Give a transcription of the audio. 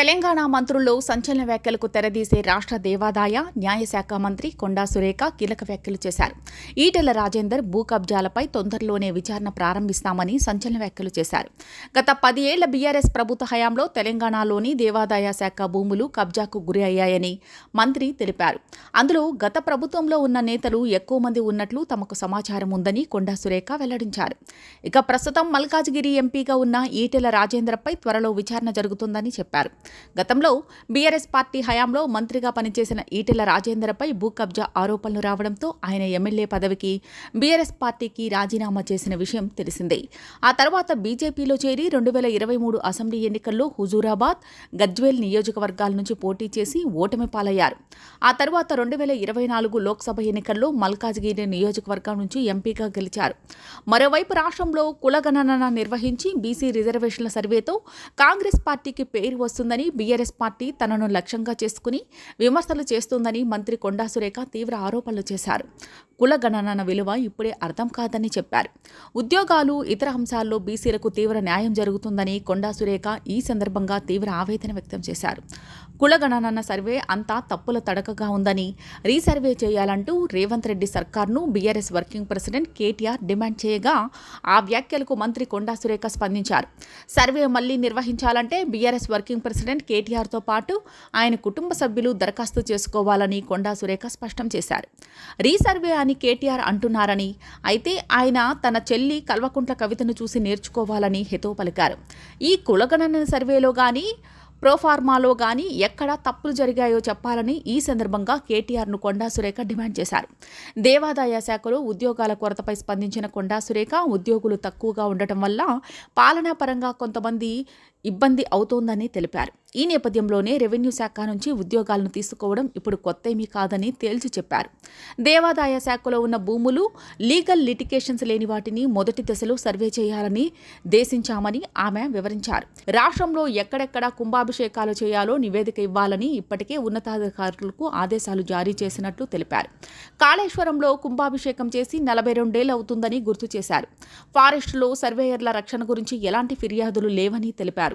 తెలంగాణ మంత్రుల్లో సంచలన వ్యాఖ్యలకు తెరదీసే రాష్ట్ర దేవాదాయ న్యాయశాఖ మంత్రి కొండా సురేఖ కీలక వ్యాఖ్యలు చేశారు. ఈటెల రాజేందర్ భూ కబ్జాలపై తొందరలోనే విచారణ ప్రారంభిస్తామని సంచలన వ్యాఖ్యలు చేశారు. గత పది ఏళ్ళ బీఆర్ఎస్ ప్రభుత్వ హయాంలో తెలంగాణలోని దేవాదాయ శాఖ భూములు కబ్జాకు గురి అయ్యాయని మంత్రి తెలిపారు. అందులో గత ప్రభుత్వంలో ఉన్న నేతలు ఎక్కువ మంది ఉన్నట్లు తమకు సమాచారం ఉందని కొండా సురేఖ వెల్లడించారు. ఇక ప్రస్తుతం మల్కాజ్గిరి ఎంపీగా ఉన్న ఈటెల రాజేందర్పై త్వరలో విచారణ జరుగుతుందని చెప్పారు. గతంలో బీఆర్ఎస్ పార్టీ హయాంలో మంత్రిగా పనిచేసిన ఈటెల రాజేందర్పై భూ కబ్జా ఆరోపణలు రావడంతో ఆయన ఎమ్మెల్యే పదవికి బీఆర్ఎస్ పార్టీకి రాజీనామా చేసిన విషయం తెలిసిందే. ఆ తర్వాత బీజేపీలో చేరి రెండు వేల ఇరవై మూడు అసెంబ్లీ ఎన్నికల్లో హుజూరాబాద్ గజ్వేల్ నియోజకవర్గాల నుంచి పోటీ చేసి ఓటమి పాలయ్యారు. ఆ తర్వాత రెండు వేల ఇరవై నాలుగు లోక్సభ ఎన్నికల్లో మల్కాజ్గిరి నియోజకవర్గం నుంచి ఎంపీగా గెలిచారు. మరోవైపు రాష్ట్రంలో కులగణన నిర్వహించి బీసీ రిజర్వేషన్ల సర్వేతో కాంగ్రెస్ పార్టీకి పేరు వస్తుందని బీఆర్ఎస్ పార్టీ తనను లక్ష్యంగా చేసుకుని విమర్శలు చేస్తోందని మంత్రి కొండా సురేఖ తీవ్ర ఆరోపణలు చేశారు. కులగణన విలువ ఇప్పుడే అర్థం కాదని చెప్పారు. ఉద్యోగాలు ఇతర అంశాల్లో బీసీలకు తీవ్ర న్యాయం జరుగుతుందని కొండా సురేఖ ఈ సందర్భంగా తీవ్ర ఆవేదన వ్యక్తం చేశారు. కులగణన సర్వే అంతా తప్పుల తడకగా ఉందని రీసర్వే చేయాలంటూ Revanth Reddy సర్కార్ను BRS working president KTR demand చేయగా ఆ వ్యాఖ్యలకు మంత్రి కొండా సురేఖ స్పందించారు. సర్వే మళ్ళీ నిర్వహించాలంటే బీఆర్ఎస్ వర్కింగ్ ప్రెసిడెంట్ కేటీఆర్తో పాటు ఆయన కుటుంబ సభ్యులు దరఖాస్తు చేసుకోవాలని కొండా సురేఖ స్పష్టం చేశారు. రీసర్వే అని కేటీఆర్ అంటున్నారని. అయితే ఆయన తన చెల్లి కల్వకుంట్ల కవితను చూసి నేర్చుకోవాలని హితవు పలికారు. ఈ కులగణన సర్వేలో కానీ ప్రోఫార్మాలో కానీ ఎక్కడ తప్పులు జరిగాయో చెప్పాలని ఈ సందర్భంగా కేటీఆర్ను కొండా సురేఖ డిమాండ్ చేశారు. దేవాదాయ శాఖలో ఉద్యోగాల కొరతపై స్పందించిన కొండా సురేఖ ఉద్యోగులు తక్కువగా ఉండటం వల్ల పాలనాపరంగా కొంతమంది ఇబ్బంది అవుతోందని తెలిపారు. ఈ నేపథ్యంలోనే రెవెన్యూ శాఖ నుంచి ఉద్యోగాలను తీసుకోవడం ఇప్పుడు కొత్త ఏమీ కాదని తేల్చి చెప్పారు. దేవాదాయ శాఖలో ఉన్న భూములు లీగల్ లిటికేషన్స్ లేని వాటిని మొదటి దశలో సర్వే చేయాలని దేశించామని ఆమె వివరించారు. రాష్ట్రంలో ఎక్కడెక్కడ కుంభాభిషేకాలు చేయాలో నివేదిక ఇవ్వాలని ఇప్పటికే ఉన్నతాధికారులకు ఆదేశాలు జారీ చేసినట్లు తెలిపారు. కాళేశ్వరంలో కుంభాభిషేకం చేసి నలభై రెండేళ్ళు అవుతుందని గుర్తు చేశారు. ఫారెస్టులో సర్వేయర్ల రక్షణ గురించి ఎలాంటి ఫిర్యాదులు లేవని తెలిపారు.